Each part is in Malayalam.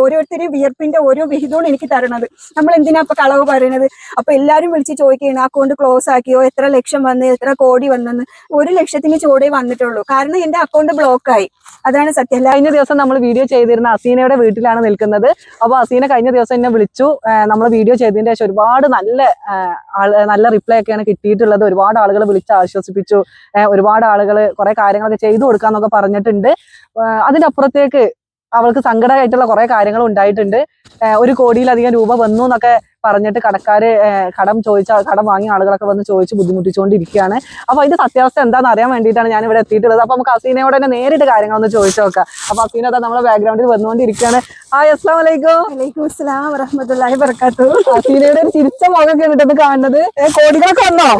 ഓരോരുത്തരും വിയർപ്പിന്റെ ഓരോ വിഹിതവും എനിക്ക് തരണത്. നമ്മൾ എന്തിനാ ഇപ്പൊ കളവ് പറയുന്നത് അപ്പൊ എല്ലാരും വിളിച്ച് ചോദിക്കുകയാണ് അക്കൗണ്ട് ക്ലോസ് ആക്കിയോ? എത്ര ലക്ഷം വന്ന്? എത്ര കോടി വന്നെന്ന്? ഒരു ലക്ഷത്തിന് ചോടേ വന്നിട്ടുള്ളൂ. കാരണം എന്റെ അക്കൗണ്ട് ബ്ലോക്ക് ആയി. അതാണ് സത്യം. കഴിഞ്ഞ ദിവസം നമ്മൾ വീഡിയോ ചെയ്തിരുന്ന അസീനയുടെ വീട്ടിലാണ് നിൽക്കുന്നത്. അപ്പൊ അസീന കഴിഞ്ഞ ദിവസം എന്നെ വിളിച്ചു. നമ്മൾ വീഡിയോ ചെയ്തതിന്റെ ശേഷം ഒരുപാട് നല്ല നല്ല റിപ്ലൈ ഒക്കെയാണ് കിട്ടിയിട്ടുള്ളത്. ഒരുപാട് ആളുകൾ വിളിച്ച് ആശ്വസിപ്പിച്ചു. ഒരുപാട് ആളുകൾ കുറെ കാര്യങ്ങളൊക്കെ ചെയ്തു കൊടുക്കാന്നൊക്കെ പറഞ്ഞിട്ടുണ്ട്. അതിനപ്പുറത്തേക്ക് അവൾക്ക് സങ്കടമായിട്ടുള്ള കുറെ കാര്യങ്ങൾ ഉണ്ടായിട്ടുണ്ട്. ഒരു കോടിയിലധികം രൂപ വന്നു എന്നൊക്കെ പറഞ്ഞിട്ട് കടക്കാര് കടം ചോദിച്ച കടം വാങ്ങിയ ആളുകളൊക്കെ വന്ന് ചോദിച്ച് ബുദ്ധിമുട്ടിച്ചുകൊണ്ടിരിക്കുകയാണ്. അപ്പൊ അതിന്റെ സത്യാവസ്ഥ എന്താണെന്ന് അറിയാൻ വേണ്ടിയിട്ടാണ് ഞാൻ ഇവിടെ എത്തിയിട്ടുള്ളത്. അപ്പൊ നമുക്ക് അസീനയോട് തന്നെ നേരിട്ട് കാര്യങ്ങളൊന്ന് ചോദിച്ചു നോക്കാം. അപ്പൊ അസീന അതാ നമ്മുടെ ബാക്ക്ഗ്രൗണ്ടിൽ വന്നുകൊണ്ടിരിക്കുകയാണ്. ആ അസ്ലാം വലൈക്കും അസ്സലാം വറഹ്മത്തുള്ളാഹി വബറകാത്തു അസീനയുടെ ഒരു ചിരിച്ച മുഖമൊക്കെ ഇത് കാണുന്നത്. കോടികളൊക്കെ വന്നോ?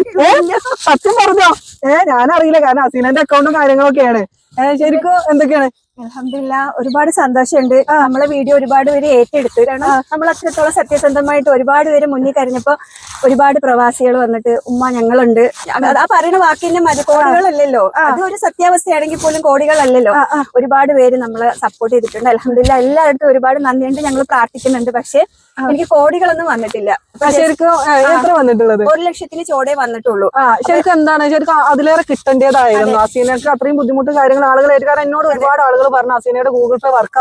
സത്യം പറഞ്ഞോ? ഏഹ് ഞാനറിയില്ല. കാരണം അസീനന്റെ അക്കൗണ്ടും കാര്യങ്ങളൊക്കെയാണ്. ശരിക്കും എന്തൊക്കെയാണ്? ഒരുപാട് സന്തോഷമുണ്ട്. നമ്മളെ വീഡിയോ ഒരുപാട് പേര് ഏറ്റെടുത്തു. കാരണം നമ്മൾ അത്രത്തോളം സത്യസന്ധമായിട്ട് ഒരുപാട് പേര് മുന്നിൽ കരഞ്ഞപ്പോ ഒരുപാട് പ്രവാസികൾ വന്നിട്ട് ഉമ്മ ഞങ്ങളുണ്ട്. ആ പറയുന്ന വാക്കിന്റെ മതി കോടികളല്ലല്ലോ. അത് ഒരു സത്യാവസ്ഥയാണെങ്കിൽ പോലും കോടികളല്ലല്ലോ. ഒരുപാട് പേര് നമ്മളെ സപ്പോർട്ട് ചെയ്തിട്ടുണ്ട്. അലഹമില്ല എല്ലായിടത്തും ഒരുപാട് നന്ദിയുണ്ട്. ഞങ്ങൾ പ്രാർത്ഥിക്കുന്നുണ്ട്. പക്ഷെ എനിക്ക് കോടികളൊന്നും വന്നിട്ടില്ല. ഒരു ലക്ഷത്തിന് ചോടെ വന്നിട്ടുള്ളൂ. ശരിക്കും എന്താണ്? ശരിക്കും അതിലേറെ കിട്ടേണ്ടതായിരുന്നു. അസീനക്ക് അത്രയും ബുദ്ധിമുട്ട് കാര്യങ്ങൾ ആളുകൾ കാരണം എന്നോട് ഒരുപാട് ആളുകൾ പറഞ്ഞു അസീനയുടെ ഗൂഗിൾ പേ വർക്ക്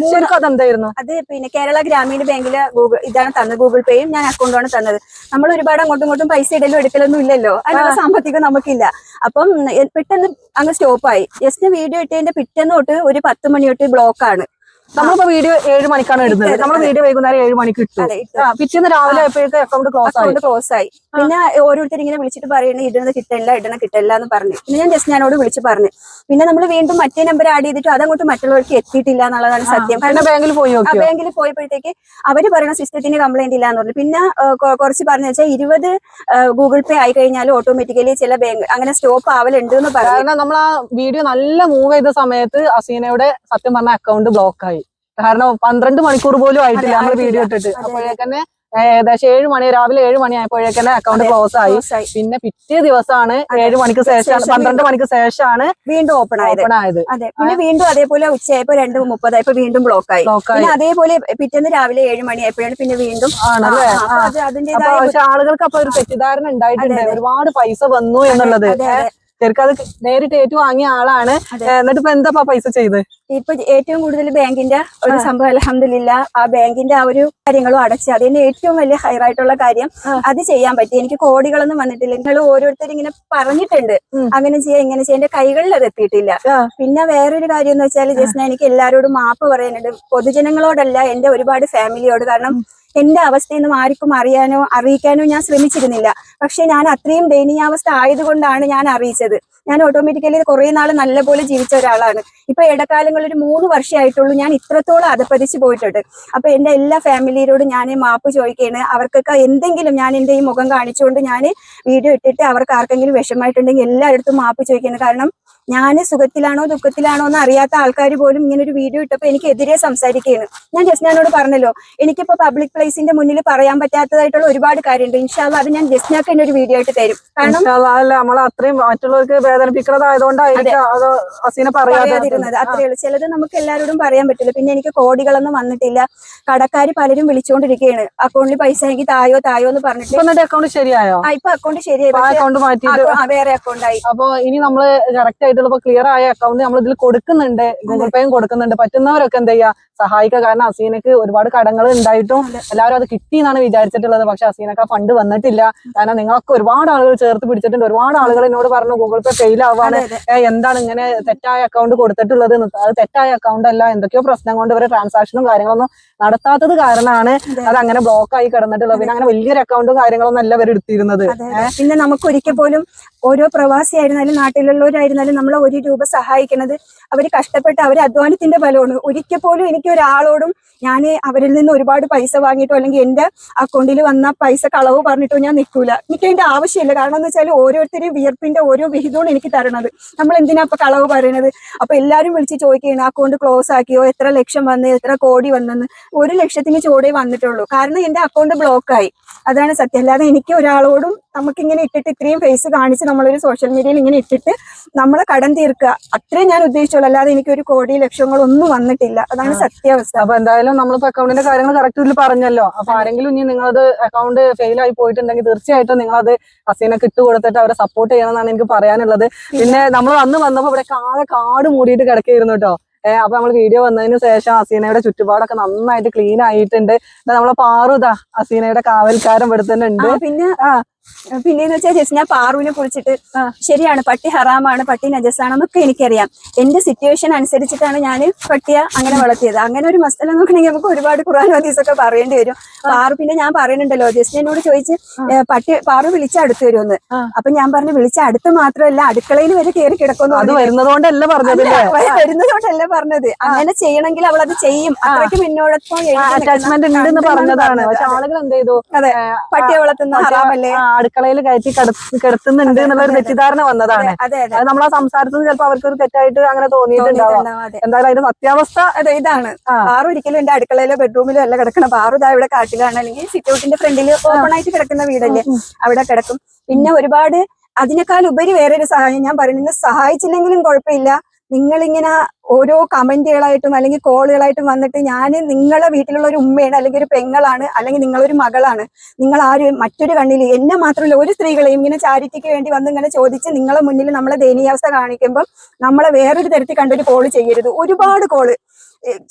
മൂന്ന് ശരിക്കും അതെന്തായിരുന്നു? അത് പിന്നെ കേരള ഗ്രാമീണ ബാങ്കിലെ ഗൂഗിൾ ഇതാണ് തന്നത് ഗൂഗിൾ പേയും ഞാൻ അക്കൗണ്ടാണ് തന്നത്. നമ്മൾ ഒരുപാട് അങ്ങോട്ടും ഇങ്ങോട്ടും പൈസ ഇടലും എടുക്കലൊന്നും ഇല്ലല്ലോ. അതിനുള്ള സാമ്പത്തികം നമുക്കില്ല. അപ്പം പെട്ടെന്ന് അങ്ങ് സ്റ്റോപ്പായി ജസ്റ്റ് വീഡിയോ ഇട്ടതിന്റെ പിറ്റേന്ന് തൊട്ട് ഒരു പത്ത് മണി തൊട്ട് ബ്ലോക്ക് ആണ്. നമ്മളിപ്പോ വീഡിയോ ഏഴ് മണിക്കാണ് ഇടുന്നത്. നമ്മൾ വീഡിയോ വൈകുന്നേരം ഏഴ് മണിക്ക് ഇട്ടു. പിറ്റേന്ന് രാവിലെ ആയപ്പോഴേക്ക് അക്കൗണ്ട് ക്ലോസ് ആയി. ക്ലോസ് ആയി. പിന്നെ ഓരോരുത്തർ ഇങ്ങനെ വിളിച്ചിട്ട് പറയുന്നത് ഇടുന്നത് കിട്ടില്ല ഇടണ കിട്ടില്ല എന്ന് പറഞ്ഞു. പിന്നെ ഞാൻ ജസ്റ്റ് ഞാനോട് വിളിച്ച് പറഞ്ഞു. പിന്നെ നമ്മൾ വീണ്ടും മറ്റേ നമ്പർ ആഡ് ചെയ്തിട്ട് അതങ്ങോട്ട് മറ്റുള്ളവർക്ക് എത്തിയിട്ടില്ല എന്നുള്ളതാണ് സത്യം. കാരണം ബാങ്കിൽ പോയി ബാങ്കിൽ പോയപ്പോഴത്തേക്ക് അവർ പറയുന്ന സിസ്റ്റത്തിന് കംപ്ലൈന്റ് ഇല്ല എന്ന് പറഞ്ഞു. പിന്നെ കുറച്ച് പറഞ്ഞു വെച്ചാൽ ഇരുപത് ഗൂഗിൾ പേ ആയി കഴിഞ്ഞാൽ ഓട്ടോമാറ്റിക്കലി ചില ബാങ്ക് അങ്ങനെ സ്റ്റോപ്പ് ആവലുണ്ട് എന്ന് പറഞ്ഞു. നമ്മൾ ആ വീഡിയോ നല്ല മൂവ് ചെയ്ത സമയത്ത് അസീനയുടെ സത്യം പറഞ്ഞ അക്കൗണ്ട് ബ്ലോക്ക് ആയി. കാരണം പന്ത്രണ്ട് മണിക്കൂർ പോലും ആയിട്ടില്ല നമ്മൾ വീഡിയോ ഇട്ടിട്ട്. അപ്പോഴേക്കന്നെ ഏകദേശം ഏഴ് മണി രാവിലെ ഏഴ് മണി ആയപ്പോഴേക്കന്നെ അക്കൗണ്ട് ക്ലോസ് ആയി. പിന്നെ പിറ്റേ ദിവസമാണ്. ഏഴ് മണിക്ക് ശേഷം ശേഷം പന്ത്രണ്ട് മണിക്ക് ശേഷമാണ് വീണ്ടും ഓപ്പൺ ആയത്. ഓപ്പൺ ആയത്. അതെ പിന്നെ വീണ്ടും അതേപോലെ ഉച്ചയായപ്പോ രണ്ട് മുപ്പതായപ്പോ വീണ്ടും ബ്ലോക്ക് ആയി. പിന്നെ അതേപോലെ പിറ്റേന്ന് രാവിലെ ഏഴ് മണിയായപ്പോഴാണ് പിന്നെ വീണ്ടും ആണല്ലേ? അതിന്റെ ആളുകൾക്ക് അപ്പൊ ഒരു തെറ്റിദ്ധാരണ ഉണ്ടായിട്ടുണ്ട്. ഒരുപാട് പൈസ വന്നു എന്നുള്ളത്. ശരിക്കും അത് നേരിട്ട് ഏറ്റു വാങ്ങിയ ആളാണ് എന്നിട്ട് ഇപ്പൊ എന്താ പൈസ ചെയ്ത്? ഇപ്പൊ ഏറ്റവും കൂടുതൽ ബാങ്കിന്റെ ഒരു സംഭവം അലഹമില്ല ആ ബാങ്കിന്റെ ആ ഒരു കാര്യങ്ങളും അടച്ച് അതിന്റെ ഏറ്റവും വലിയ ഹയറായിട്ടുള്ള കാര്യം അത് ചെയ്യാൻ പറ്റി. എനിക്ക് കോടികളൊന്നും വന്നിട്ടില്ല. നിങ്ങൾ ഓരോരുത്തർ ഇങ്ങനെ പറഞ്ഞിട്ടുണ്ട്. അങ്ങനെ ചെയ്യാം ഇങ്ങനെ ചെയ്യാം. എന്റെ കൈകളിൽ അത് എത്തിയിട്ടില്ല. പിന്നെ വേറൊരു കാര്യം എന്ന് വെച്ചാൽ ജസ്റ്റ് എനിക്ക് എല്ലാരോടും മാപ്പ് പറയാനുണ്ട്. പൊതുജനങ്ങളോടല്ല എന്റെ ഒരുപാട് ഫാമിലിയോട് കാരണം എന്റെ അവസ്ഥയൊന്നും ആർക്കും അറിയാനോ അറിയിക്കാനോ ഞാൻ ശ്രമിച്ചിരുന്നില്ല. പക്ഷെ ഞാൻ അത്രയും ദയനീയാവസ്ഥ ആയതുകൊണ്ടാണ് ഞാൻ അറിയിച്ചത്. ഞാൻ ഓട്ടോമാറ്റിക്കലി കുറേ നാൾ നല്ലപോലെ ജീവിച്ച ഒരാളാണ്. ഇപ്പൊ ഇടക്കാലങ്ങളിൽ ഒരു മൂന്ന് വർഷമായിട്ടുള്ളൂ ഞാൻ ഇത്രത്തോളം അധപ്പതിച്ച് പോയിട്ടുണ്ട്. അപ്പൊ എന്റെ എല്ലാ ഫാമിലിയോടും ഞാൻ മാപ്പ് ചോദിക്കുകയാണ്. അവർക്കൊക്കെ എന്തെങ്കിലും ഞാൻ എന്റെ ഈ മുഖം കാണിച്ചുകൊണ്ട് ഞാൻ വീഡിയോ ഇട്ടിട്ട് അവർക്ക് ആർക്കെങ്കിലും വിഷമായിട്ടുണ്ടെങ്കിൽ എല്ലായിടത്തും മാപ്പ് ചോദിക്കുന്നത് കാരണം ഞാൻ സുഖത്തിലാണോ ദുഃഖത്തിലാണോ എന്ന് അറിയാത്ത ആൾക്കാർ പോലും ഇങ്ങനെ ഒരു വീഡിയോ ഇട്ടപ്പോൾ എനിക്കെതിരെ സംസാരിക്കുകയാണ്. ഞാൻ ജസ്നാനോട് പറഞ്ഞല്ലോ എനിക്കിപ്പോൾ പബ്ലിക് പ്ലേസിന്റെ മുന്നിൽ പറയാൻ പറ്റാത്തതായിട്ടുള്ള ഒരുപാട് കാര്യമുണ്ട് ഇൻഷാല്ല അത് ഞാൻ ജസ്നാക്ക് തന്നെ ഒരു വീഡിയോ ആയിട്ട് തരും. കാരണം നമ്മൾ അത്രയും മറ്റുള്ളവർക്ക് വേദനിപ്പിക്കുന്നതായതുകൊണ്ടായിരിക്കും പറയാതിരുന്നത്. അത്രേ ഉള്ളൂ. ചിലത് നമുക്ക് എല്ലാവരോടും പറയാൻ പറ്റില്ല. പിന്നെ എനിക്ക് കോടികളൊന്നും വന്നിട്ടില്ല. കടക്കാർ പലരും വിളിച്ചുകൊണ്ടിരിക്കുകയാണ് അക്കൗണ്ടിൽ പൈസ എനിക്ക് തായോ തായോ എന്ന് പറഞ്ഞിട്ട്. അക്കൗണ്ട് ശരിയായോ? ആ ഇപ്പൊ അക്കൗണ്ട് ശരിയായി. അക്കൗണ്ട് മാറ്റി വേറെ അക്കൗണ്ടായി അപ്പൊ ഇനി നമ്മൾ കറക്റ്റ് ആയിട്ടുള്ള ഇപ്പൊ ക്ലിയർ ആയ അക്കൗണ്ട് നമ്മൾ ഇതിൽ കൊടുക്കുന്നുണ്ട്. ഗൂഗിൾ പേയും കൊടുക്കുന്നുണ്ട്. പറ്റുന്നവരൊക്കെ എന്ത് ചെയ്യാ? സഹായിക്കുക കാരണം അസീനക്ക് ഒരുപാട് കടങ്ങൾ ഉണ്ടായിട്ടും എല്ലാവരും അത് കിട്ടി എന്നാണ് വിചാരിച്ചിട്ടുള്ളത്. പക്ഷെ അസീനക്ക് ആ ഫണ്ട് വന്നിട്ടില്ല. കാരണം നിങ്ങളൊക്കെ ഒരുപാട് ആളുകൾ ചേർത്ത് പിടിച്ചിട്ടുണ്ട്. ഒരുപാട് ആളുകൾ എന്നോട് പറഞ്ഞു ഗൂഗിൾ പേ ഫെയിൽ ആവാണ്. എന്താണ് ഇങ്ങനെ തെറ്റായ അക്കൗണ്ട് കൊടുത്തിട്ടുള്ളത്? അത് തെറ്റായ അക്കൗണ്ട് അല്ല. എന്തൊക്കെയോ പ്രശ്നം കൊണ്ട് ഇവരെ ട്രാൻസാക്ഷനും കാര്യങ്ങളൊന്നും നടത്താത്തത് കാരണമാണ് അത്. അങ്ങനെ ബ്ലോക്ക് ആയി കിടന്നിട്ടുള്ളത്. പിന്നെ അങ്ങനെ വലിയൊരു അക്കൗണ്ടും കാര്യങ്ങളൊന്നും അല്ല ഇവർ എടുത്തിരുന്നത്. പിന്നെ നമുക്ക് ഒരിക്കൽ പോലും ഓരോ പ്രവാസി പ്രവാസിയായിരുന്നാലും നാട്ടിലുള്ളവരായിരുന്നാലും നമ്മളെ ഒരു രൂപ സഹായിക്കണത്. അവർ കഷ്ടപ്പെട്ട് അവർ അധ്വാനത്തിന്റെ ഫലമാണ്. ഒരിക്കൽ പോലും എനിക്ക് ഒരാളോടും ഞാൻ അവരിൽ നിന്ന് ഒരുപാട് പൈസ വാങ്ങിയിട്ടോ അല്ലെങ്കിൽ എന്റെ അക്കൗണ്ടിൽ വന്ന പൈസ കളവ് പറഞ്ഞിട്ടോ ഞാൻ നിൽക്കൂല. എനിക്ക് അതിന്റെ ആവശ്യമില്ല. കാരണം എന്ന് വെച്ചാൽ ഓരോരുത്തരും വിയർപ്പിന്റെ ഓരോ വിഹിതവും എനിക്ക് തരണത്. നമ്മൾ എന്തിനാ ഇപ്പൊ കളവ് പറയണത്? അപ്പൊ എല്ലാവരും വിളിച്ച് ചോദിക്കുകയാണ് അക്കൗണ്ട് ക്ലോസ് ആക്കിയോ? എത്ര ലക്ഷം വന്ന്? എത്ര കോടി വന്നെന്ന്? ഒരു ലക്ഷത്തിന് ചോടേ വന്നിട്ടുള്ളൂ. കാരണം എന്റെ അക്കൗണ്ട് ബ്ലോക്ക് ആയി അതാണ് സത്യം. അല്ലാതെ എനിക്ക് ഒരാളോടും നമുക്കിങ്ങനെ ഇട്ടിട്ട് ഇത്രയും ഫേസ് കാണിച്ച് നമ്മളൊരു സോഷ്യൽ മീഡിയയിൽ ഇങ്ങനെ ഇട്ടിട്ട് നമ്മൾ കടം തീർക്കുക. അത്രയും ഞാൻ ഉദ്ദേശിച്ചുള്ളൂ. അല്ലാതെ എനിക്ക് ഒരു കോടി ലക്ഷങ്ങളൊന്നും വന്നിട്ടില്ല. അതാണ് സത്യാവസ്ഥ. അപ്പൊ എന്തായാലും നമ്മളിപ്പോ അക്കൗണ്ടിന്റെ കാര്യങ്ങൾ കറക്റ്റ് ഇതിൽ പറഞ്ഞല്ലോ. അപ്പൊ ആരെങ്കിലും ഇനി നിങ്ങളത് അക്കൗണ്ട് ഫെയിൽ ആയി പോയിട്ടുണ്ടെങ്കിൽ തീർച്ചയായിട്ടും നിങ്ങളത് ഹസീനക്ക് ഇട്ട് കൊടുത്തിട്ട് അവരെ സപ്പോർട്ട് ചെയ്യണം എന്നാണ് എനിക്ക് പറയാനുള്ളത്. പിന്നെ നമ്മൾ അന്ന് വന്നപ്പോ ഇവിടെ കാല കാട് മൂടിയിട്ട് കിടക്കായിരുന്നു കേട്ടോ ഏഹ് അപ്പൊ നമ്മൾ വീഡിയോ വന്നതിന് ശേഷം അസീനയുടെ ചുറ്റുപാടൊക്കെ നന്നായിട്ട് ക്ലീൻ ആയിട്ടുണ്ട്. നമ്മളെ പാറുതാ അസീനയുടെ കാവൽക്കാരൻ ഇവിടെ തന്നെ ഉണ്ട് പിന്നെ ആ. പിന്നെന്ന് വെച്ചാൽ ജസ്റ്റ് ഞാൻ പാറുവിനെ കുറിച്ചിട്ട് ശരിയാണ് പട്ടി ഹറാമാണ് പട്ടി നജസാണെന്നൊക്കെ എനിക്കറിയാം. എന്റെ സിറ്റുവേഷൻ അനുസരിച്ചിട്ടാണ് ഞാൻ പട്ടിയെ അങ്ങനെ വളർത്തിയത്. അങ്ങനെ ഒരു മസ്തല നോക്കണമെങ്കിൽ നമുക്ക് ഒരുപാട് ഖുറാൻ ഹദീസൊക്കെ പറയേണ്ടി വരും. പാറു പിന്നെ ഞാൻ പറയുന്നുണ്ടല്ലോ ജസ്റ്റ് എന്നോട് ചോദിച്ച് പട്ടി പാറു വിളിച്ച അടുത്ത് വരുമെന്ന്. അപ്പൊ ഞാൻ പറഞ്ഞു വിളിച്ച അടുത്ത് മാത്രമല്ല അടുക്കളയിൽ വരെ കയറി കിടക്കുന്നു അത് വരുന്നതുകൊണ്ടല്ല പറഞ്ഞത് വരുന്നതുകൊണ്ടല്ല പറഞ്ഞത്. അങ്ങനെ ചെയ്യണമെങ്കിൽ അവൾ അത് ചെയ്യും. അത്രയ്ക്ക് മുന്നോടൊപ്പം അറ്റാച്ച്മെന്റ് ഉണ്ടെന്ന് പറഞ്ഞതാണ്. ആളുകൾ എന്ത് ചെയ്തു? അതെ. പട്ടിയെ വളർത്തുന്ന ഹറാമല്ലേ? അടുക്കളയിൽ കയറ്റി കിട- കിടത്തുന്നുണ്ട് എന്നുള്ള ഒരു തെറ്റിദ്ധാരണ വന്നതാണ്. അത് നമ്മൾ ആ സംസാരത്തിൽ ചിലപ്പോൾ അവർക്ക് ഒരു തെറ്റായിട്ട് അങ്ങനെ തോന്നിയിട്ടുണ്ടാവാം. എന്തായാലും അതിന്റെ സത്യാവസ്ഥ അതെ ഇതാണ്. ആറും ഒരിക്കലും എന്റെ അടുക്കളയിലോ ബെഡ്റൂമിലോ അല്ല കിടക്കണം ബാറു ഇതാ ഇവിടെ കാട്ടിലാണ്. അല്ലെങ്കിൽ സിറ്റ് ഔട്ടിന്റെ ഫ്രണ്ടിൽ ഓപ്പൺ ആയിട്ട് കിടക്കുന്ന വീടല്ലേ? അവിടെ കിടക്കും. പിന്നെ ഒരുപാട് അതിനേക്കാൾ ഉപരി വേറൊരു സഹായം ഞാൻ പറയുന്നത് സഹായിച്ചില്ലെങ്കിലും കുഴപ്പമില്ല. നിങ്ങളിങ്ങനെ ഓരോ കമന്റുകളായിട്ടും അല്ലെങ്കിൽ കോളുകളായിട്ടും വന്നിട്ട് ഞാൻ നിങ്ങളെ വീട്ടിലുള്ള ഒരു ഉമ്മയാണ് അല്ലെങ്കിൽ ഒരു പെങ്ങളാണ് അല്ലെങ്കിൽ നിങ്ങളൊരു മകളാണ്. നിങ്ങൾ ആരും മറ്റൊരു കണ്ണിൽ എന്നെ മാത്രമല്ല ഒരു സ്ത്രീകളെയും ഇങ്ങനെ ചാരിറ്റിക്ക് വേണ്ടി വന്ന് ഇങ്ങനെ ചോദിച്ച് നിങ്ങളെ മുന്നിൽ നമ്മളെ ദയനീയാവസ്ഥ കാണിക്കുമ്പോൾ നമ്മളെ വേറൊരു തരത്തിൽ കണ്ടൊരു കോൾ ചെയ്യരുത്. ഒരുപാട് കോൾ.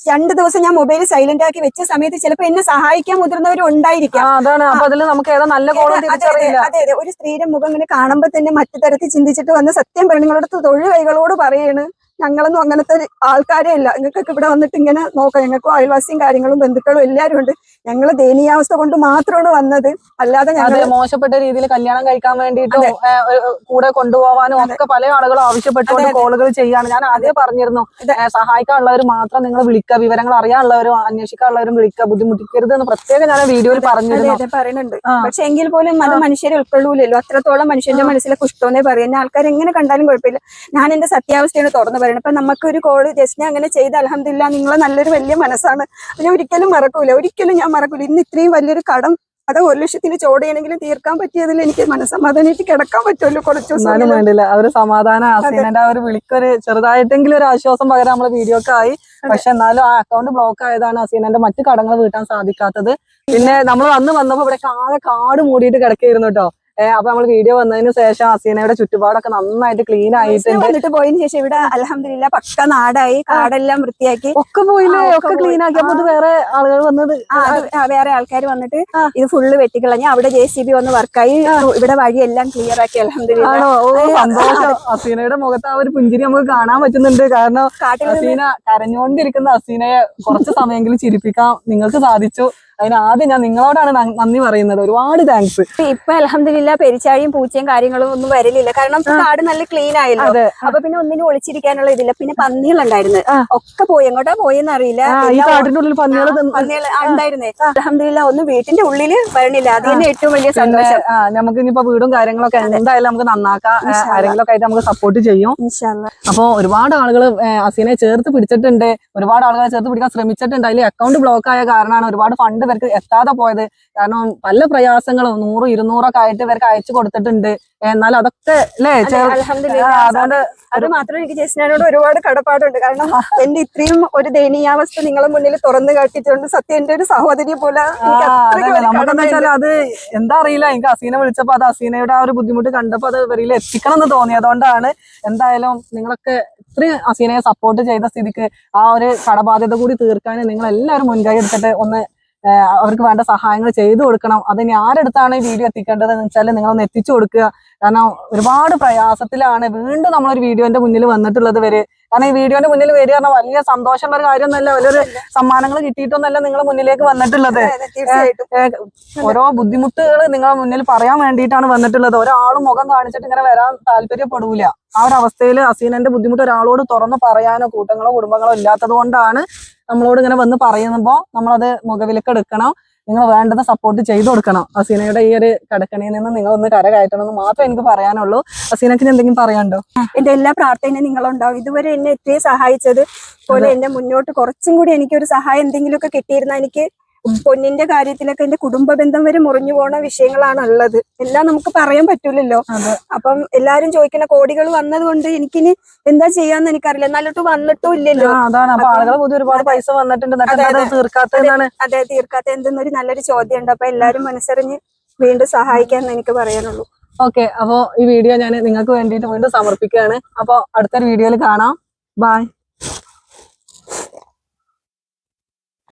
രണ്ടു ദിവസം ഞാൻ മൊബൈൽ സൈലന്റ് ആക്കി വെച്ച സമയത്ത് ചിലപ്പോൾ എന്നെ സഹായിക്കാൻ മുതിർന്നവർ ഉണ്ടായിരിക്കാം. അതെ, അതെ, ഒരു സ്ത്രീയുടെ മുഖം ഇങ്ങനെ കാണുമ്പോ തന്നെ മറ്റു തരത്തിൽ ചിന്തിച്ചിട്ട് വന്ന് സത്യം പറഞ്ഞു നിങ്ങളടുത്ത് തൊഴിൽ കൈകളോട് പറയാണ്. ഞങ്ങളൊന്നും അങ്ങനത്തെ ആൾക്കാരെ ഇല്ല. നിങ്ങൾക്കൊക്കെ ഇവിടെ വന്നിട്ട് ഇങ്ങനെ നോക്കാം. ഞങ്ങൾക്കും അയൽവാസിയും കാര്യങ്ങളും ബന്ധുക്കളും എല്ലാവരും ഉണ്ട്. ഞങ്ങൾ ദയനീയാവസ്ഥ കൊണ്ട് മാത്രമാണ് വന്നത്. അല്ലാതെ ഞങ്ങൾ മോശപ്പെട്ട രീതിയിൽ കല്യാണം കഴിക്കാൻ വേണ്ടിയിട്ട് കൂടെ കൊണ്ടുപോകാനും ഒക്കെ പല ആളുകളും ആവശ്യപ്പെട്ടുകൊണ്ട് കോളുകൾ ചെയ്യാണ് ഞാൻ ആദ്യം പറഞ്ഞിരുന്നു സഹായിക്കാനുള്ളവർ മാത്രം നിങ്ങൾ വിളിക്കുക വിവരങ്ങൾ അറിയാനുള്ളവരും അന്വേഷിക്കാനുള്ളവരും വിളിക്കുക ബുദ്ധിമുട്ടിക്കരുത് എന്ന് പ്രത്യേകം ഞാൻ വീഡിയോയിൽ പറഞ്ഞിരുന്നു. പറയുന്നുണ്ട്. പക്ഷെ എങ്കിൽ പോലും അത് മനുഷ്യരെ ഉൾക്കൊള്ളൂലല്ലോ. അത്രത്തോളം മനുഷ്യന്റെ മനസ്സിലെ കുഷ്ടമെന്നേ പറയുന്ന. ആൾക്കാർ എങ്ങനെ കണ്ടാലും കുഴപ്പമില്ല. ഞാൻ എന്റെ സത്യാവസ്ഥയാണ് തുറന്നു പറയുന്നത് അപ്പൊ നമുക്ക് ഒരു കോൾ ജസ്റ്റ് അങ്ങനെ ചെയ്ത് അലഹമില്ല നിങ്ങൾ നല്ലൊരു വലിയ മനസ്സാണ്. ഞാൻ ഒരിക്കലും മറക്കൂല. ഒരിക്കലും ഞാൻ മറക്കൂല. ഇന്ന് ഇത്രയും വലിയൊരു കടം അത് ഒരു ലക്ഷത്തിന് ചോടയാണെങ്കിലും തീർക്കാൻ പറ്റിയതിൽ എനിക്ക് മനസ്സമാധാനമായിട്ട് കിടക്കാൻ പറ്റുമല്ലോ കുറച്ച് ദിവസം വേണ്ടില്ല. ഒരു സമാധാനം ഹസീനന്റെ ആ ഒരു വിളിക്കൊരു ചെറുതായിട്ടെങ്കിലും ഒരു ആശ്വാസം പകരം നമ്മളെ വീഡിയോക്ക് ആയി. പക്ഷെ എന്നാലും ആ അക്കൗണ്ട് ബ്ലോക്ക് ആയതാണ് അസീനന്റെ മറ്റു കടങ്ങൾ വീട്ടാൻ സാധിക്കാത്തത്. പിന്നെ നമ്മൾ അന്ന് വന്നപ്പോ ഇവിടെ ആകെ കാട് മൂടിയിട്ട് കിടക്കായിരുന്നു കേട്ടോ. അപ്പൊ നമ്മൾ വീഡിയോ വന്നതിന് ശേഷം അസീനയുടെ ചുറ്റുപാടൊക്കെ നന്നായിട്ട് ക്ലീൻ ആയിട്ടുണ്ട് വന്നിട്ട് പോയതിനു ശേഷം ഇവിടെ അലഹമില്ല പക്ക നാടായി കാടെല്ലാം വൃത്തിയാക്കി. ഒക്കെ പോയില്ലേ? ഒക്കെ ക്ലീൻ ആക്കി. അപ്പൊ വേറെ ആളുകൾ വന്നത് വേറെ ആൾക്കാർ വന്നിട്ട്. ഇത് ഫുള്ള് വെട്ടിക്കളഞ്ഞ് അവിടെ ജെ സി ബി വന്ന് വർക്കായി ഇവിടെ വഴിയെല്ലാം ക്ലിയർ ആക്കി അലഹമില്ല സന്തോഷം. അസീനയുടെ മുഖത്ത് ആ ഒരു പുഞ്ചിരി നമുക്ക് കാണാൻ പറ്റുന്നുണ്ട്. കാരണം അസീന കരഞ്ഞുകൊണ്ടിരിക്കുന്ന അസീനയെ കുറച്ച് സമയമെങ്കിലും ചിരിപ്പിക്കാൻ നിങ്ങൾക്ക് സാധിച്ചു. അതിന് ആദ്യം ഞാൻ നിങ്ങളോടാണ് നന്ദി പറയുന്നത്. ഒരുപാട് താങ്ക്സ് ഇപ്പൊ അലഹമില്ല പെരിച്ചാഴിയും പൂച്ചയും കാര്യങ്ങളും ഒന്നും വരലില്ല. കാരണം കാട് നല്ല ക്ലീൻ ആയല്ലോ. അപ്പൊ പിന്നെ ഒന്നിനും ഒളിച്ചിരിക്കാനുള്ള ഇതില്ല. പിന്നെ പന്നികളുണ്ടായിരുന്നു ഉണ്ടായിരുന്നു. ഒക്കെ പോയി. എങ്ങോട്ടാ പോയെന്ന് അറിയില്ല. ഉണ്ടായിരുന്നേ. അലഹമില്ല ഒന്നും വീട്ടിന്റെ ഉള്ളിൽ വരണില്ല. അത് തന്നെ ഏറ്റവും വലിയ സന്തോഷം. നമുക്ക് ഇനിയിപ്പോ വീടും കാര്യങ്ങളൊക്കെ എന്തായാലും നമുക്ക് നന്നാക്കാം. ആരെങ്കിലും ഒക്കെ ആയിട്ട് നമുക്ക് സപ്പോർട്ട് ചെയ്യും. അപ്പൊ ഒരുപാട് ആളുകൾ അസീനെ ചേർത്ത് പിടിച്ചിട്ടുണ്ട്. ഒരുപാട് ആളുകളെ ചേർത്ത് പിടിക്കാൻ ശ്രമിച്ചിട്ടുണ്ട്. അതിൽ അക്കൗണ്ട് ബ്ലോക്ക് ആയ കാരണമാണ് ഒരുപാട് ഫണ്ട് ഇവർക്ക് എത്താതെ പോയത്. കാരണം പല പ്രയാസങ്ങളും നൂറ് ഇരുന്നൂറൊക്കെ ആയിട്ട് ഇവർക്ക് അയച്ചു കൊടുത്തിട്ടുണ്ട്. എന്നാൽ അതൊക്കെ അല്ലേ? അതുകൊണ്ട് അത് മാത്രമേ എനിക്ക് ജസ്റ്റിനോട് ഒരുപാട് കടപ്പാടുണ്ട്. കാരണം എന്റെ ഇത്രയും ഒരു ദയനീയാവസ്ഥ നിങ്ങളെ മുന്നിൽ തുറന്നു കാട്ടിയിട്ടുണ്ട്. സത്യം എന്റെ ഒരു സഹോദരി പോലെ നമുക്കെന്ന് വെച്ചാൽ അത് എന്താ അറിയില്ല. എനിക്ക് അസീനെ വിളിച്ചപ്പോ അത് അസീനയുടെ ആ ഒരു ബുദ്ധിമുട്ട് കണ്ടപ്പോ അത് ഇവരിൽ എത്തിക്കണം എന്ന് തോന്നി. അതുകൊണ്ടാണ് എന്തായാലും നിങ്ങളൊക്കെ ഇത്രയും അസീനയെ സപ്പോർട്ട് ചെയ്ത സ്ഥിതിക്ക് ആ ഒരു കടബാധ്യത കൂടി തീർക്കാൻ നിങ്ങൾ എല്ലാവരും മുൻകൈ എടുത്തിട്ട് ഒന്ന് അവർക്ക് വേണ്ട സഹായങ്ങൾ ചെയ്തു കൊടുക്കണം. അത് ഇനി ആരെടുത്താണ് ഈ വീഡിയോ എത്തിക്കേണ്ടത് എന്ന് വെച്ചാൽ നിങ്ങളൊന്ന് എത്തിച്ചു കൊടുക്കുക. കാരണം ഒരുപാട് പ്രയാസത്തിലാണ് വീണ്ടും നമ്മളൊരു വീഡിയോന്റെ മുന്നിൽ വന്നിട്ടുള്ളത് വരെ കാരണം ഈ വീഡിയോന്റെ മുന്നിൽ വരിക പറഞ്ഞാൽ വലിയ സന്തോഷമുള്ള ഒരു കാര്യമൊന്നുമല്ല. വലിയൊരു സമ്മാനങ്ങൾ കിട്ടിയിട്ടൊന്നല്ല നിങ്ങൾ മുന്നിലേക്ക് വന്നിട്ടുള്ളത്. ഓരോ ബുദ്ധിമുട്ടുകൾ നിങ്ങളെ മുന്നിൽ പറയാൻ വേണ്ടിയിട്ടാണ് വന്നിട്ടുള്ളത്. ഒരാളും മുഖം കാണിച്ചിട്ട് ഇങ്ങനെ വരാൻ താല്പര്യപ്പെടൂല. ആ ഒരു അവസ്ഥയിൽ അസീനന്റെ ബുദ്ധിമുട്ട് ഒരാളോട് തുറന്ന് പറയാനോ കൂട്ടങ്ങളോ കുടുംബങ്ങളോ ഇല്ലാത്തത് കൊണ്ടാണ് നമ്മളോട് ഇങ്ങനെ വന്ന് പറയുമ്പോൾ നമ്മളത് മുഖവിലക്ക് എടുക്കണം. നിങ്ങൾ വേണ്ടത് സപ്പോർട്ട് ചെയ്തു കൊടുക്കണം. അസീനയുടെ ഈ ഒരു കടക്കണിയിൽ നിന്ന് നിങ്ങൾ ഒന്ന് കര കയറ്റണം എന്ന് മാത്രമേ എനിക്ക് പറയാനുള്ളൂ. അസീനക്ക് എന്തെങ്കിലും പറയാനുണ്ടോ? എന്റെ എല്ലാ പ്രാർത്ഥനയും നിങ്ങളുണ്ടാവും. ഇതുവരെ എന്നെ ഇത്രയും സഹായിച്ചത് പോലെ എന്നെ മുന്നോട്ട് കുറച്ചും കൂടി എനിക്ക് ഒരു സഹായം എന്തെങ്കിലുമൊക്കെ കിട്ടിയിരുന്ന എനിക്ക് പൊന്നിന്റെ കാര്യത്തിലൊക്കെ എന്റെ കുടുംബ ബന്ധം വരെ മുറിഞ്ഞു പോണ വിഷയങ്ങളാണ് ഉള്ളത് എല്ലാം നമുക്ക് പറയാൻ പറ്റൂലല്ലോ. അപ്പം എല്ലാരും ചോദിക്കുന്ന കോടികൾ വന്നത് കൊണ്ട് എനിക്കിനി എന്താ ചെയ്യാന്ന് എനിക്കറിയില്ല. എന്നാലോട്ട് വന്നിട്ടും ഇല്ലല്ലോ. അതാണ്. അപ്പൊ ആളുകളെ പുതിയ ഒരുപാട് പൈസ വന്നിട്ടുണ്ട്. അതെ, തീർക്കാത്ത എന്തെന്നൊരു നല്ലൊരു ചോദ്യം ഉണ്ട് അപ്പൊ എല്ലാരും മനസ്സറിഞ്ഞ് വീണ്ടും സഹായിക്കാന്ന് എനിക്ക് പറയാനുള്ളൂ. ഓക്കെ. അപ്പോ ഈ വീഡിയോ ഞാൻ നിങ്ങൾക്ക് വേണ്ടിയിട്ട് വീണ്ടും സമർപ്പിക്കുകയാണ്. അപ്പൊ അടുത്തൊരു വീഡിയോയിൽ കാണാം. ബൈ